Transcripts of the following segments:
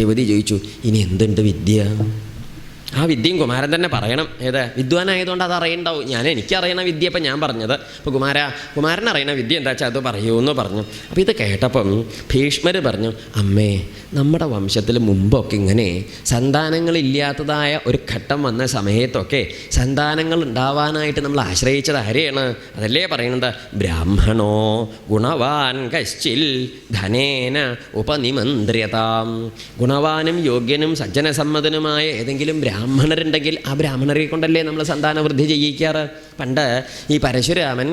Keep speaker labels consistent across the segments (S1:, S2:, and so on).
S1: സത്യവതി ചോദിച്ചു ഇനി എന്തുണ്ട് വിദ്യ. ആ വിദ്യയും കുമാരൻ തന്നെ പറയണം. ഏത്? വിദ്വാനായതുകൊണ്ട് അത് അറിയണ്ടാവും. ഞാൻ എനിക്കറിയണ വിദ്യ ഇപ്പം ഞാൻ പറഞ്ഞത്. അപ്പോൾ കുമാര കുമാരൻ അറിയണ വിദ്യ എന്താ വെച്ചാൽ അത് പറയൂ എന്ന് പറഞ്ഞു. അപ്പോൾ ഇത് കേട്ടപ്പം ഭീഷ്മർ പറഞ്ഞു അമ്മേ നമ്മുടെ വംശത്തിൽ മുമ്പൊക്കെ ഇങ്ങനെ സന്താനങ്ങളില്ലാത്തതായ ഒരു ഘട്ടം വന്ന സമയത്തൊക്കെ സന്താനങ്ങൾ ഉണ്ടാവാനായിട്ട് നമ്മൾ ആശ്രയിച്ചത് ആരെയാണ്? അതല്ലേ പറയുന്നത് ബ്രാഹ്മണോ ഗുണവാൻ കശ്ചിൽ ധനേന ഉപനിമന്ത്രിയതാം. ഗുണവാനും യോഗ്യനും സജ്ജനസമ്മതനുമായ ഏതെങ്കിലും ബ്രാഹ്മണരുണ്ടെങ്കിൽ ആ ബ്രാഹ്മണരെ കൊണ്ടല്ലേ നമ്മൾ സന്താനവൃദ്ധി ചെയ്യിക്കാറ്? പണ്ട് ഈ പരശുരാമൻ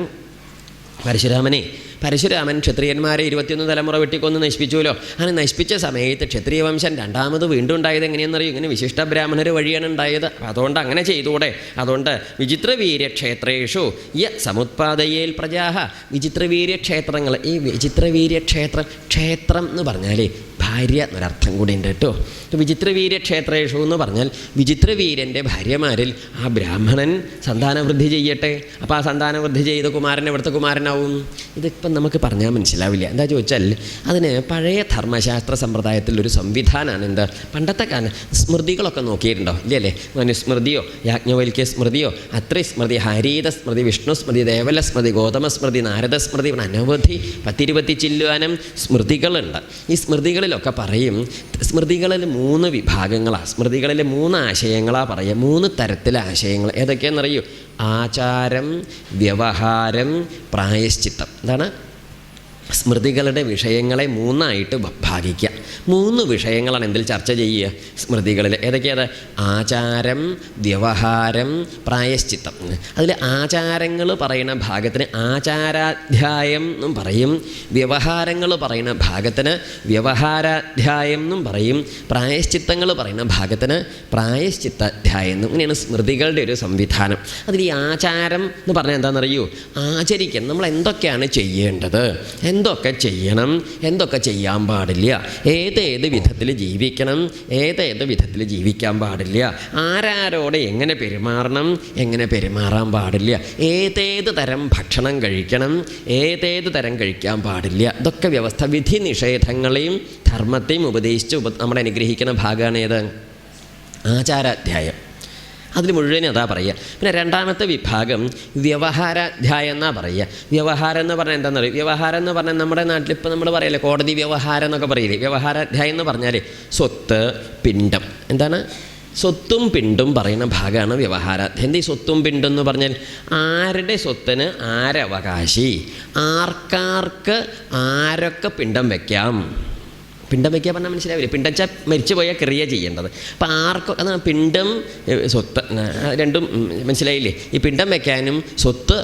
S1: പരശുരാമനെ പരശുരാമൻ ക്ഷത്രിയന്മാരെ ഇരുപത്തിയൊന്ന് തലമുറ വെട്ടിക്കൊന്ന് നശിപ്പിച്ചുവല്ലോ. അങ്ങനെ നശിപ്പിച്ച സമയത്ത് ക്ഷത്രിയ വംശം രണ്ടാമത് വീണ്ടും ഉണ്ടായത് എങ്ങനെയെന്നറിയും? ഇങ്ങനെ വിശിഷ്ട ബ്രാഹ്മണർ വഴിയാണ് ഉണ്ടായത്. അതുകൊണ്ട് അങ്ങനെ ചെയ്തുകൂടെ അതുകൊണ്ട് വിചിത്രവീര്യക്ഷേത്രേഷു യ സമുത്പാദയേൽ പ്രജാഹ. വിചിത്രവീര്യക്ഷേത്രങ്ങൾ ഈ വിചിത്രവീര്യക്ഷേത്രം ക്ഷേത്രം എന്ന് പറഞ്ഞാൽ ഭാര്യ എന്നൊരർത്ഥം കൂടി ഉണ്ട് കേട്ടോ. വിചിത്രവീര്യക്ഷേത്രേഷു എന്ന് പറഞ്ഞാൽ വിചിത്രവീര്യന്റെ ഭാര്യമാരിൽ ആ ബ്രാഹ്മണൻ സന്താനവൃദ്ധി ചെയ്യട്ടെ. അപ്പോൾ ആ സന്താനവൃദ്ധി ചെയ്ത കുമാരൻ എവിടുത്തെ കുമാരനാവും? ഇതിപ്പം നമുക്ക് പറഞ്ഞാൽ മനസ്സിലാവില്ല. എന്താ ചോദിച്ചാൽ അതിന് പഴയ ധർമ്മശാസ്ത്ര സമ്പ്രദായത്തിൽ ഒരു സംവിധാനമാണ് എന്താ? പണ്ടത്തെ കാലം സ്മൃതികളൊക്കെ നോക്കിയിട്ടുണ്ടോ? ഇല്ലല്ലേ? മനുസ്മൃതിയോ യാജ്ഞവൽക്യ സ്മൃതിയോ അത്രി സ്മൃതി ഹരീത സ്മൃതി വിഷ്ണു സ്മൃതി ദേവല സ്മൃതി ഗോതമ സ്മൃതി നാരദ സ്മൃതി അനവധി പത്തിരുപത്തി ചില്ലുവാനം സ്മൃതികളുണ്ട്. ഈ സ്മൃതികളിലൊക്കെ പറയും സ്മൃതികളിൽ മൂന്ന് വിഭാഗങ്ങളാണ് സ്മൃതികളിൽ മൂന്ന് ആശയങ്ങളാണ് പറയുക. മൂന്ന് തരത്തിലെ ആശയങ്ങൾ. ഏതൊക്കെയാണെന്നറിയൂ? ആചാരം വ്യവഹാരം പ്രായശ്ചിത്തം. എന്താണ് സ്മൃതികളുടെ വിഷയങ്ങളെ മൂന്നായിട്ട് ഭാഗിക്കുക. മൂന്ന് വിഷയങ്ങളാണ് എന്തിൽ ചർച്ച ചെയ്യുക സ്മൃതികളിൽ. ഏതൊക്കെയാണ്? ആചാരം വ്യവഹാരം പ്രായശ്ചിത്തം. അതിൽ ആചാരങ്ങൾ പറയുന്ന ഭാഗത്തിന് ആചാരാധ്യായം എന്നും പറയും. വ്യവഹാരങ്ങൾ പറയുന്ന ഭാഗത്തിന് വ്യവഹാരാധ്യായം എന്നും പറയും. പ്രായശ്ചിത്തങ്ങൾ പറയുന്ന ഭാഗത്തിന് പ്രായശ്ചിത്താധ്യായം എന്നും. ഇങ്ങനെയാണ് സ്മൃതികളുടെ ഒരു സംവിധാനം. അതിൽ ഈ ആചാരം എന്ന് പറഞ്ഞാൽ എന്താണെന്നറിയൂ? ആചരിക്കണം നമ്മൾ എന്തൊക്കെയാണ് ചെയ്യേണ്ടത്? എന്തൊക്കെ ചെയ്യണം? എന്തൊക്കെ ചെയ്യാൻ പാടില്ല? ഏതേത് വിധത്തിൽ ജീവിക്കണം? ഏതേത് വിധത്തിൽ ജീവിക്കാൻ പാടില്ല? ആരാരോട് എങ്ങനെ പെരുമാറണം? എങ്ങനെ പെരുമാറാൻ പാടില്ല? ഏതേത് തരം ഭക്ഷണം കഴിക്കണം? ഏതേത് തരം കഴിക്കാൻ പാടില്ല? ഇതൊക്കെ വ്യവസ്ഥ വിധി നിഷേധങ്ങളെയും ധർമ്മത്തെയും ഉപദേശിച്ച് ഉപ നമ്മൾ അനുഗ്രഹിക്കുന്ന ഭാഗമാണ് ഏത്? ആചാരാധ്യായം. അതിൽ മുഴുവൻ അതാ പറയുക. പിന്നെ രണ്ടാമത്തെ വിഭാഗം വ്യവഹാരാധ്യായം എന്നാ പറയുക. വ്യവഹാരം എന്ന് പറഞ്ഞാൽ എന്താണെന്ന് പറയുക വ്യവഹാരം എന്ന് പറഞ്ഞാൽ നമ്മുടെ നാട്ടിൽ ഇപ്പോൾ നമ്മൾ പറയല്ലേ കോടതി വ്യവഹാരം എന്നൊക്കെ പറയില്ലേ? വ്യവഹാരാധ്യായം എന്ന് പറഞ്ഞാൽ സ്വത്ത് പിണ്ടം എന്താണ്? സ്വത്തും പിണ്ടും പറയുന്ന ഭാഗമാണ് വ്യവഹാരാധ്യായം. എന്താ ഈ സ്വത്തും പിണ്ടും എന്ന് പറഞ്ഞാൽ ആരുടെ സ്വത്തിന് ആരവകാശി? ആർക്കാർക്ക് ആരൊക്കെ പിണ്ടം വയ്ക്കാം പിണ്ടം വയ്ക്കുക പറഞ്ഞാൽ മനസ്സിലാവില്ല. പിണ്ടം വെച്ചാൽ മരിച്ചു പോയാൽ ക്രിയ ചെയ്യേണ്ടത്. അപ്പം ആർക്കും അതാണ് പിണ്ടം സ്വത്ത് രണ്ടും മനസ്സിലായില്ലേ? ഈ പിണ്ടം വയ്ക്കാനും സ്വത്ത്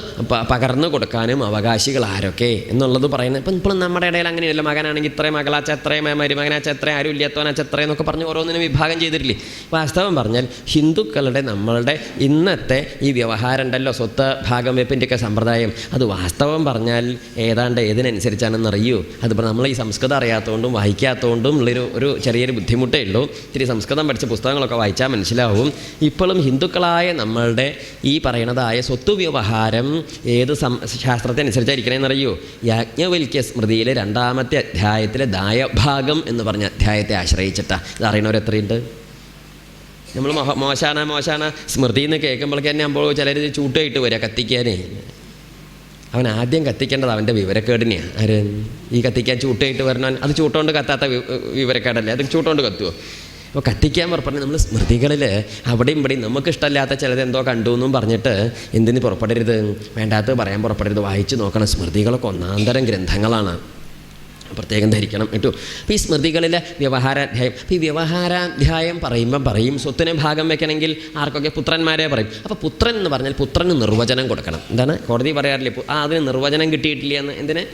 S1: പകർന്നു കൊടുക്കാനും അവകാശികൾ ആരൊക്കെ എന്നുള്ളത് പറയുന്നത് ഇപ്പം ഇപ്പോഴും നമ്മുടെ ഇടയിൽ അങ്ങനെയല്ല മകനാണെങ്കിൽ ഇത്രയും മകളാച്ച എത്രയും മരുമകനാച്ച എത്ര ആരും ഇല്ലാത്തവനാച്ച എത്ര എന്നൊക്കെ പറഞ്ഞ് ഓരോന്നിനും വിഭാഗം ചെയ്തിട്ടില്ലേ? വാസ്തവം പറഞ്ഞാൽ ഹിന്ദുക്കളുടെ നമ്മളുടെ ഇന്നത്തെ ഈ വ്യവഹാരം ഉണ്ടല്ലോ സ്വത്ത് ഭാഗം വെപ്പിന്റെയൊക്കെ സമ്പ്രദായം. അത് വാസ്തവം പറഞ്ഞാൽ ഏതാണ്ട് ഏതിനനുസരിച്ചാണെന്ന് അറിയൂ അതിപ്പോൾ നമ്മൾ ഈ സംസ്കൃതം അറിയാത്തതുകൊണ്ടും വായിക്കാത്തതുകൊണ്ടും ഉള്ളൊരു ഒരു ചെറിയൊരു ബുദ്ധിമുട്ടേ ഉള്ളൂ. ഇത്തിരി സംസ്കൃതം പഠിച്ച പുസ്തകങ്ങളൊക്കെ വായിച്ചാൽ മനസ്സിലാവും. ഇപ്പോഴും ഹിന്ദുക്കളായ നമ്മളുടെ ഈ പറയണതായ സ്വത്ത് വ്യവഹാരം ഏത് സം ശാസ്ത്രത്തിനനുസരിച്ചായിരിക്കണേന്ന് അറിയൂ യാജ്ഞവൽക്യ സ്മൃതിയിലെ രണ്ടാമത്തെ അധ്യായത്തിലെ ദായഭാഗം എന്ന് പറഞ്ഞ അധ്യായത്തെ ആശ്രയിച്ചിട്ടാണ് ഇത് അറിയണവരെത്രയുണ്ട് നമ്മൾ മൊഹ മോശാന മോശാന സ്മൃതി എന്ന് കേൾക്കുമ്പോഴേക്ക് തന്നെ നമ്മൾ ചിലർ ചൂട്ടായിട്ട് വരിക കത്തിക്കാനേ. അവൻ ആദ്യം കത്തിക്കേണ്ടത് അവന്റെ വിവരക്കേടിനെയാണ് ആര്? ഈ കത്തിക്കാൻ ചൂട്ടയിട്ട് വരണവൻ. അത് ചൂട്ടുകൊണ്ട് കത്താത്ത വിവരക്കേടല്ലേ? അത് ചൂട്ടുകൊണ്ട് കത്തുമോ അപ്പോൾ കത്തിക്കാൻ പുറപ്പെടുന്ന നമ്മൾ സ്മൃതികളിൽ അവിടെയും ഇവിടെയും നമുക്ക് ഇഷ്ടമല്ലാത്ത ചിലത് എന്തോ കണ്ടു എന്നും പറഞ്ഞിട്ട് എന്തിന് പുറപ്പെടരുത്? വേണ്ടാത്തത് പറയാൻ പുറപ്പെടരുത്. വായിച്ച് നോക്കണം. സ്മൃതികളൊക്കെ ഒന്നാന്തരം ഗ്രന്ഥങ്ങളാണ്. പ്രത്യേകം ധരിക്കണം കേട്ടോ. അപ്പോൾ ഈ സ്മൃതികളിലെ വ്യവഹാരാധ്യായം അപ്പോൾ ഈ വ്യവഹാരാധ്യായം പറയുമ്പം പറയും സ്വത്തിനെ ഭാഗം വെക്കണമെങ്കിൽ ആർക്കൊക്കെ പുത്രന്മാരെ പറയും. അപ്പോൾ പുത്രൻ എന്ന് പറഞ്ഞാൽ പുത്രന് നിർവചനം കൊടുക്കണം. എന്താണ്? കോടതി പറയാറില്ല ആ അതിന് നിർവചനം കിട്ടിയിട്ടില്ല എന്ന് എന്തിന്?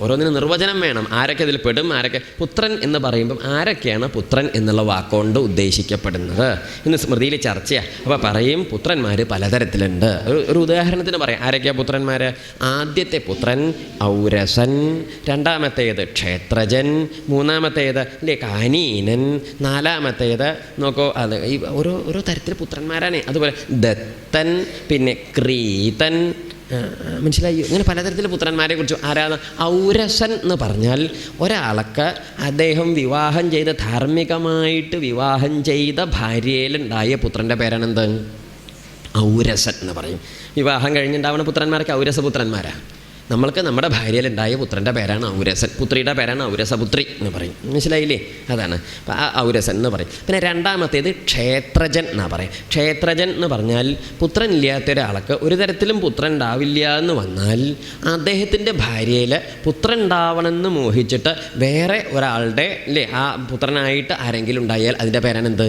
S1: ഓരോന്നിന് നിർവചനം വേണം. ആരൊക്കെ ഇതിൽ പെടും ആരൊക്കെ പുത്രൻ എന്ന് പറയുമ്പം ആരൊക്കെയാണ് പുത്രൻ എന്നുള്ള വാക്കുകൊണ്ട് ഉദ്ദേശിക്കപ്പെടുന്നത്? ഇന്ന് സ്മൃതിയിൽ ചർച്ചയാണ് അപ്പോൾ പറയും പുത്രന്മാർ പലതരത്തിലുണ്ട്. ഒരു ഒരു ഉദാഹരണത്തിന് പറയാം. ആരൊക്കെയാണ് പുത്രന്മാർ ആദ്യത്തെ പുത്രൻ ഔരസൻ രണ്ടാമത്തേത് ക്ഷേത്രജൻ മൂന്നാമത്തേത് അല്ലേ കാനീനൻ നാലാമത്തേത് നോക്കോ അത് ഈ ഓരോ ഓരോ തരത്തിൽ പുത്രന്മാരാണ്. അതുപോലെ ദത്തൻ പിന്നെ ക്രീതൻ മനസ്സിലായി? ഇങ്ങനെ പലതരത്തിൽ പുത്രന്മാരെ കുറിച്ച് ആരാധന ഔരസൻ എന്ന് പറഞ്ഞാൽ ഒരാൾക്ക് അദ്ദേഹം വിവാഹം ചെയ്ത ധാർമ്മികമായിട്ട് വിവാഹം ചെയ്ത ഭാര്യയിലുണ്ടായ പുത്രന്റെ പേരാണെന്ത്? ഔരസൻ എന്ന് പറയും. വിവാഹം കഴിഞ്ഞുണ്ടാവുന്ന പുത്രന്മാർക്ക് ഔരസപുത്രന്മാരാ. നമ്മൾക്ക് നമ്മുടെ ഭാര്യയിലുണ്ടായ പുത്രന്റെ പേരാണ് ഔരസൻ. പുത്രിയുടെ പേരാണ് ഔരസപുത്രി എന്ന് പറയും. മനസ്സിലായില്ലേ? അതാണ്. ആ ഔരസൻ എന്ന് പറയും. പിന്നെ രണ്ടാമത്തേത് ക്ഷേത്രജൻ എന്നാ പറയും. ക്ഷേത്രജൻ എന്ന് പറഞ്ഞാൽ പുത്രൻ ഇല്ലാത്ത ഒരാൾക്ക് ഒരു തരത്തിലും പുത്രൻ ഉണ്ടാവില്ല എന്ന് വന്നാൽ അദ്ദേഹത്തിന്റെ ഭാര്യയിൽ പുത്രൻ ഉണ്ടാവണമെന്ന് മോഹിച്ചിട്ട് വേറെ ഒരാളുടെ അല്ലേ ആ പുത്രനായിട്ട് ആരെങ്കിലും ഉണ്ടായാൽ അതിന്റെ പേരാണ് എന്ത്?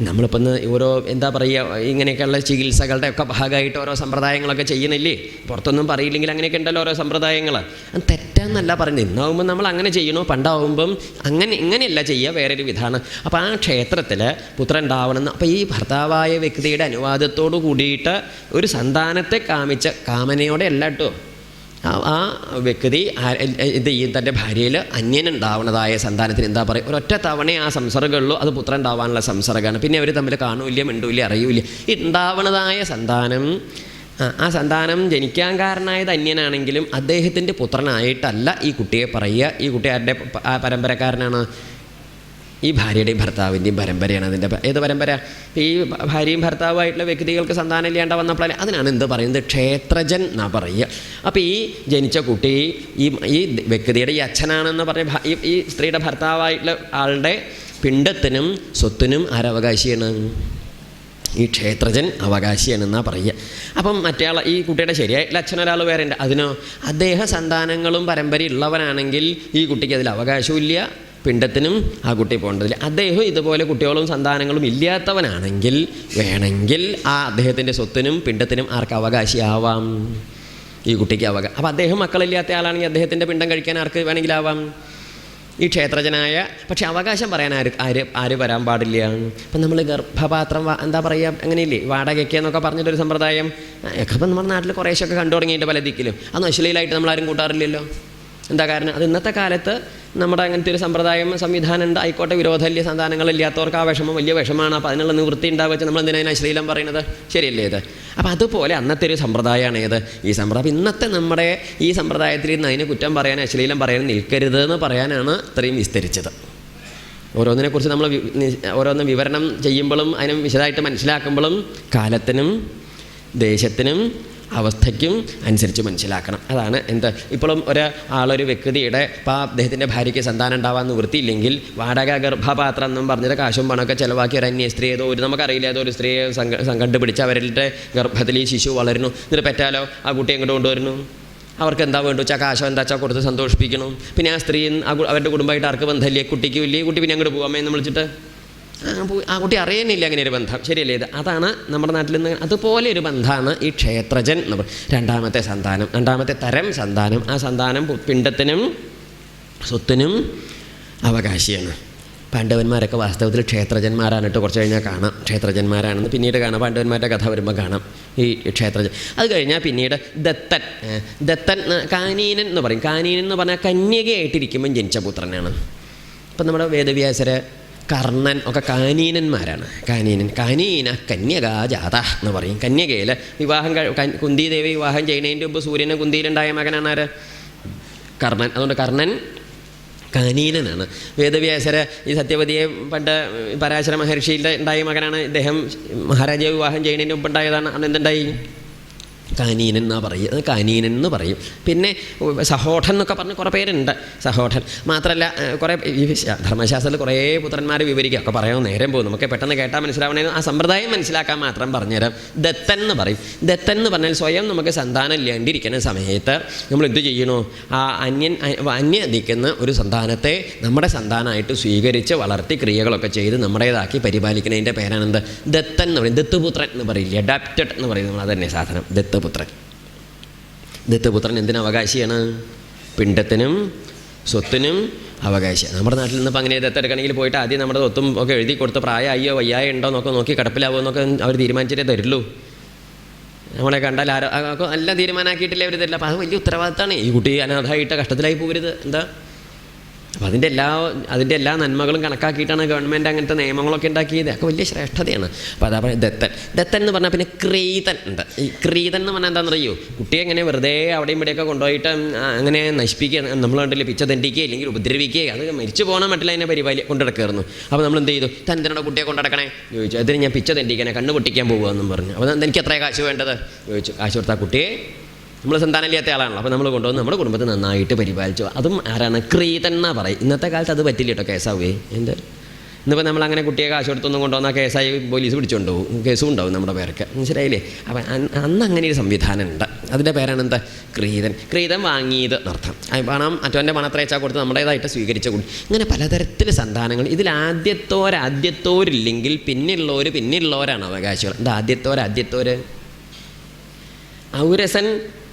S1: നമ്മളിപ്പോൾ ഇന്ന് ഓരോ എന്താ പറയുക ഇങ്ങനെയൊക്കെയുള്ള ചികിത്സകളുടെ ഒക്കെ ഭാഗമായിട്ട് ഓരോ സമ്പ്രദായങ്ങളൊക്കെ ചെയ്യുന്നില്ലേ? പുറത്തൊന്നും പറയില്ലെങ്കിൽ അങ്ങനെയൊക്കെ ഉണ്ടല്ലോ ഓരോ സമ്പ്രദായങ്ങൾ തെറ്റാന്നല്ല പറഞ്ഞത്. ഇന്നാവുമ്പോൾ നമ്മൾ അങ്ങനെ ചെയ്യണോ. പണ്ടാവുമ്പം അങ്ങനെ ഇങ്ങനെയല്ല ചെയ്യുക വേറൊരു വിധമാണ് അപ്പോൾ ആ ക്ഷേത്രത്തിൽ പുത്രൻ ഉണ്ടാവണം അപ്പോൾ ഈ ഭർത്താവായ വ്യക്തിയുടെ അനുവാദത്തോടു കൂടിയിട്ട് ഒരു സന്താനത്തെ കാമിച്ച കാമനയോടെ അല്ല കേട്ടോ. ആ വ്യക്തി എന്ത് ചെയ്യും തന്റെ ഭാര്യയിൽ അന്യനുണ്ടാവുന്നതായ സന്താനത്തിന് എന്താ പറയുക? ഒരൊറ്റ തവണ ആ സംസർഗമുള്ളൂ അത് പുത്രൻ ഉണ്ടാവാനുള്ള സംസർഗമാണ്. പിന്നെ അവർ തമ്മിൽ കാണൂല്ല മിണ്ടൂല്ല അറിയൂല ഈ ഉണ്ടാവുന്നതായ സന്താനം ആ, സന്താനം ജനിക്കാൻ കാരണമായത് അന്യനാണെങ്കിലും അദ്ദേഹത്തിന്റെ പുത്രനായിട്ടല്ല ഈ കുട്ടിയെ പറയുക. ഈ കുട്ടി ആരുടെ പരമ്പരക്കാരനാണ്? ഈ ഭാര്യയുടെയും ഭർത്താവിന്റെയും പരമ്പരയാണ് അതിന്റെ ഏത് പരമ്പര? ഈ ഭാര്യയും ഭർത്താവുമായിട്ടുള്ള വ്യക്തികൾക്ക് സന്താനം ഇല്ലാണ്ട് വന്നപ്പോഴേ അതിനാണ് എന്ത് പറയുന്നത്? ക്ഷേത്രജൻ എന്നാ പറയുക. അപ്പോൾ ഈ ജനിച്ച കുട്ടി ഈ ഈ വ്യക്തിയുടെ ഈ അച്ഛനാണെന്ന് പറഞ്ഞ ഈ സ്ത്രീയുടെ ഭർത്താവായിട്ടുള്ള ആളുടെ പിണ്ടത്തിനും സ്വത്തിനും ആരവകാശിയാണ്. ഈ ക്ഷേത്രജൻ അവകാശിയാണെന്നാണ് പറയുക. അപ്പം മറ്റേ ഈ കുട്ടിയുടെ ശരിയായിട്ടുള്ള അച്ഛനൊരാൾ വേറെ ഉണ്ട് അതിനോ അദ്ദേഹ സന്താനങ്ങളും പരമ്പരയുള്ളവനാണെങ്കിൽ ഈ കുട്ടിക്ക് അതിൽ അവകാശമില്ല പിണ്ടത്തിനും ആ കുട്ടി പോകേണ്ടതില്ല. അദ്ദേഹം ഇതുപോലെ കുട്ടികളും സന്താനങ്ങളും ഇല്ലാത്തവനാണെങ്കിൽ വേണമെങ്കിൽ ആ അദ്ദേഹത്തിന്റെ സ്വത്തിനും പിണ്ടത്തിനും ആർക്ക് അവകാശിയാവാം? ഈ കുട്ടിക്ക് അവകാശം അപ്പോൾ അദ്ദേഹം മക്കളില്ലാത്ത ആളാണെങ്കിൽ അദ്ദേഹത്തിന്റെ പിണ്ടം കഴിക്കാൻ ആർക്ക് വേണമെങ്കിലാവാം? ഈ ക്ഷേത്രജനായ പക്ഷേ അവകാശം പറയാൻ ആര് ആര് ആര് വരാൻ പാടില്ല. അപ്പം നമ്മൾ ഗർഭപാത്രം എന്താ പറയുക അങ്ങനെയില്ലേ? വാടകയ്ക്ക് എന്നൊക്കെ പറഞ്ഞിട്ടൊരു സമ്പ്രദായം. ഒക്കെ ഇപ്പം നമ്മുടെ നാട്ടിൽ കുറേശ്ശൊക്കെ കണ്ടു തുടങ്ങിയിട്ട് പല ദിക്കിലും. അന്ന് അശ്ലീലായിട്ട് നമ്മളാരും കൂട്ടാറില്ലല്ലോ? എന്താ കാരണം? അത് ഇന്നത്തെ കാലത്ത് നമ്മുടെ അങ്ങനത്തെ ഒരു സമ്പ്രദായം സംവിധാനം ഉണ്ട്. ആയിക്കോട്ടെ വിരോധമില്ല സന്താനങ്ങളില്ലാത്തവർക്ക് ആ വിഷമം വലിയ വിഷമമാണ് അപ്പോൾ അതിനുള്ള നിവൃത്തി ഉണ്ടാവുക വെച്ചാൽ നമ്മൾ എന്തിനാണ് അശ്ലീലം പറയുന്നത്? ശരിയല്ലേ ഇത്? അപ്പോൾ അതുപോലെ അന്നത്തെ ഒരു സമ്പ്രദായമാണ് ഏത്? ഈ സമ്പ്രദായം. ഇന്നത്തെ നമ്മുടെ ഈ സമ്പ്രദായത്തിൽ ഇന്ന് അതിനെ കുറ്റം പറയാൻ അശ്ലീലം പറയാൻ നിൽക്കരുത് എന്ന് പറയാനാണ് ഇത്രയും വിസ്തരിച്ചത്. ഓരോന്നിനെക്കുറിച്ച് നമ്മൾ ഓരോന്ന് വിവരണം ചെയ്യുമ്പോഴും അതിനെ വിശദമായിട്ട് മനസ്സിലാക്കുമ്പോഴും കാലത്തിനും ദേശത്തിനും അവസ്ഥയ്ക്കും അനുസരിച്ച് മനസ്സിലാക്കണം. അതാണ് എന്ത് ഇപ്പോഴും ഒരു ആളൊരു വ്യക്തിയുടെ ഇപ്പോൾ അദ്ദേഹത്തിന്റെ ഭാര്യയ്ക്ക് സന്താനം ഉണ്ടാവാൻ നിവൃത്തിയില്ലെങ്കിൽ വാടക ഗർഭപാത്രം എന്നും പറഞ്ഞിട്ട് കാശും പണമൊക്കെ ചിലവാക്കി ഒരു അന്യ സ്ത്രീ ഏതോ ഒരു നമുക്കറിയില്ല ഏതോ ഒരു സ്ത്രീയെ കണ്ടുപിടിച്ച് അവരുടെ ഗർഭത്തിൽ ഈ ശിശു വളരുന്നു. എന്നിട്ട് പറ്റാലോ? ആ കുട്ടി എങ്ങോട്ട് കൊണ്ടുവരുന്നു? അവർക്ക് എന്താ വേണ്ടു? വെച്ചാൽ കാശോ എന്താ വെച്ചാൽ കൊടുത്ത് സന്തോഷിപ്പിക്കണം. പിന്നെ ആ സ്ത്രീ അവരുടെ കുടുംബമായിട്ട് ആർക്ക് ബന്ധമില്ലേ. കുട്ടിക്ക് ഇല്ലേ കുട്ടി പിന്നെ അങ്ങോട്ട് പോകാമേ എന്ന് വിളിച്ചിട്ട്? ആ കുട്ടി അറിയുന്നില്ല അങ്ങനെ ഒരു ബന്ധം. ശരിയല്ലേ ഇത്? അതാണ് നമ്മുടെ നാട്ടിൽ നിന്ന് അതുപോലെ ഒരു ബന്ധമാണ് ഈ ക്ഷേത്രജൻ എന്ന് രണ്ടാമത്തെ സന്താനം. രണ്ടാമത്തെ തരം സന്താനം. ആ സന്താനം പിണ്ടത്തിനും സ്വത്തിനും അവകാശിയാണ്. പാണ്ഡവന്മാരൊക്കെ വാസ്തവത്തിൽ ക്ഷേത്രജന്മാരാണ് കേട്ടോ. കുറച്ച് കഴിഞ്ഞാൽ കാണാം. ക്ഷേത്രജന്മാരാണെന്ന് പിന്നീട് കാണാം. പാണ്ഡവന്മാരുടെ കഥ വരുമ്പോൾ കാണാം ഈ ക്ഷേത്രജൻ. അത് കഴിഞ്ഞാൽ പിന്നീട് ദത്തൻ. ദത്തൻ കാനീനൻ എന്ന് പറയും. കാനീനൻ എന്ന് പറഞ്ഞാൽ കന്യകയായിട്ടിരിക്കുമ്പം ജനിച്ച പുത്രനാണ്. ഇപ്പം നമ്മുടെ വേദവ്യാസര് കർണൻ ഒക്കെ കാനീനന്മാരാണ്. കാനീനൻ കാനീന കന്യകാജാത എന്ന് പറയും. കന്യകയിൽ വിവാഹം കുന്തിദേവി വിവാഹം ചെയ്യുന്നതിന്റെ മുമ്പ് സൂര്യനെ കുന്തിയിലുണ്ടായ മകനാണ് ആര്? കർണൻ. അതുകൊണ്ട് കർണൻ കാനീനനാണ്. വേദവ്യാസര ഈ സത്യവതിയെ പണ്ട് പരാശര മഹർഷിയുടെ ഉണ്ടായ മകനാണ്. ഇദ്ദേഹം മഹാരാജാവ് വിവാഹം ചെയ്യുന്നതിന് മുമ്പ് ഉണ്ടായതാണ്. അന്ന് എന്തുണ്ടായി? കാനീനൻ എന്നാ പറയും. അത് കാനീനൻ എന്ന് പറയും. പിന്നെ സഹോഠൻ എന്നൊക്കെ പറഞ്ഞ് കുറേ പേരുണ്ട്. സഹോഠൻ. മാത്രമല്ല കുറേ ഈ ധർമ്മശാസ്ത്രത്തിൽ കുറേ പുത്രന്മാർ വിവരിക്കുക ഒക്കെ പറയാൻ നേരം പോകും. നമുക്ക് പെട്ടെന്ന് കേട്ടാൽ മനസ്സിലാവണേ ആ സമ്പ്രദായം മനസ്സിലാക്കാൻ മാത്രം പറഞ്ഞുതരാം. ദത്തൻ എന്ന് പറയും. ദത്തൻ എന്ന് പറഞ്ഞാൽ സ്വയം നമുക്ക് സന്താനം ഇല്ലാണ്ടിരിക്കുന്ന സമയത്ത് നമ്മൾ എന്ത് ചെയ്യണോ ആ അന്യൻ അന്യ നിൽക്കുന്ന ഒരു സന്താനത്തെ നമ്മുടെ സന്താനമായിട്ട് സ്വീകരിച്ച് വളർത്തി ക്രിയകളൊക്കെ ചെയ്ത് നമ്മുടേതാക്കി പരിപാലിക്കുന്നതിന്റെ പേരാണെന്ത്? ദത്തൻ എന്ന് പറയും. ദത്തുപുത്രൻ എന്ന് പറയില്ല? അഡാപ്റ്റഡ് എന്ന് പറയും. നമ്മൾ അതന്നെ സാധനം ദത്തുപുത്രൻ. ദത്തപുത്രൻ എന്തിന് അവകാശിയാണ്? പിണ്ടത്തിനും സ്വത്തിനും അവകാശം നമ്മുടെ നാട്ടിൽ നിന്നിപ്പോൾ അങ്ങനെ ദത്തെടുക്കണമെങ്കിൽ പോയിട്ട് ആദ്യം നമ്മുടെ സ്വത്തും ഒക്കെ എഴുതി കൊടുത്ത് പ്രായമായോ വയ്യായോ ഉണ്ടോ എന്നൊക്കെ നോക്കി കിടപ്പിലാവോ എന്നൊക്കെ അവർ തീരുമാനിച്ചിട്ടേ തരുള്ളൂ. നമ്മളെ കണ്ടാൽ ആരോ എല്ലാം തീരുമാനമാക്കിയിട്ടില്ലേ അവർ തരില്ല. അപ്പോൾ അത് വലിയ ഉത്തരവാദിത്തമാണ്. ഈ കുട്ടി അനാഥമായിട്ട് കഷ്ടത്തിലായി പോകരുത്. എന്താ? അപ്പോൾ അതിന്റെ എല്ലാ അതിന്റെ എല്ലാ നന്മകളും കണക്കാക്കിയിട്ടാണ് ഗവൺമെന്റ് അങ്ങനത്തെ നിയമങ്ങളൊക്കെ ഉണ്ടാക്കിയത്. അതൊക്കെ വലിയ ശ്രേഷ്ഠതയാണ്. അപ്പോൾ അതാ പറയുക ദത്തൻ. ദത്തൻ എന്ന് പറഞ്ഞാൽ പിന്നെ ക്രീതൻ. ഉണ്ട് ഈ ക്രീതൻ എന്ന് പറഞ്ഞാൽ എന്താണെന്ന് അറിയൂ കുട്ടിയെ എങ്ങനെ വെറുതെ അവിടെയും ഇവിടെയൊക്കെ കൊണ്ടുപോയിട്ട് അങ്ങനെ നശിപ്പിക്കുക നമ്മൾ കണ്ടില്ല പിച്ച തെണ്ടിക്കുക അല്ലെങ്കിൽ ഉപദ്രവിക്കുക അത് മരിച്ചു പോകണം മറ്റുള്ള അതിനെ പരിപാലി കൊണ്ടുനടക്കായിരുന്നു അപ്പോൾ നമ്മൾ എന്ത് ചെയ്തു? തന്റെ കുട്ടിയെ കൊണ്ടുനടക്കണേ ചോദിച്ചു. അതിന് ഞാൻ പിച്ച തെണ്ടിക്കാനെ കണ്ണ് പൊട്ടിക്കാൻ പോകുകയെന്നും പറഞ്ഞു. അപ്പോൾ എനിക്ക് എത്ര കാശ് വേണ്ടത്? ചോദിച്ചു. കാശ് കൊടുത്താൽ കുട്ടിയെ നമ്മൾ സന്താനമില്ലാത്ത ആളാണല്ലോ. അപ്പോൾ നമ്മൾ കൊണ്ടുവന്ന് നമ്മുടെ കുടുംബത്തെ നന്നായിട്ട് പരിപാലിച്ചു. അതും ആരാണ്? ക്രീതൻ എന്നാ പറയും. ഇന്നത്തെ കാലത്ത് അത് പറ്റില്ല കേട്ടോ കേസാവേ എന്ത്? ഇന്നിപ്പോൾ നമ്മൾ അങ്ങനെ കുട്ടിയെ കാശ് കൊടുത്തൊന്നും കൊണ്ടുവന്നാൽ കേസായി പോലീസ് പിടിച്ചുകൊണ്ട് പോകും. കേസും ഉണ്ടാവും നമ്മുടെ പേർക്ക് മനസ്സിലായില്ലേ? അപ്പം അന്ന് അങ്ങനെ ഒരു സംവിധാനം ഉണ്ട്. അതിന്റെ പേരാണ് എന്താ? ക്രീതൻ. ക്രീതൻ വാങ്ങിയത് എന്നർത്ഥം. പണം മറ്റവന്റെ അത്രയച്ചാൽ കൊടുത്ത് നമ്മുടേതായിട്ട് സ്വീകരിച്ച കൂടി. ഇങ്ങനെ പലതരത്തിൽ സന്താനങ്ങൾ. ഇതിൽ ആദ്യത്തോര് ആദ്യത്തോരില്ലെങ്കിൽ പിന്നുള്ളവർ പിന്നുള്ളവരാണ് അവകാശികൾ. എന്താ ആദ്യത്തോരാദ്യത്തോര് ആദ്യത്തോര്? ഔരസൻ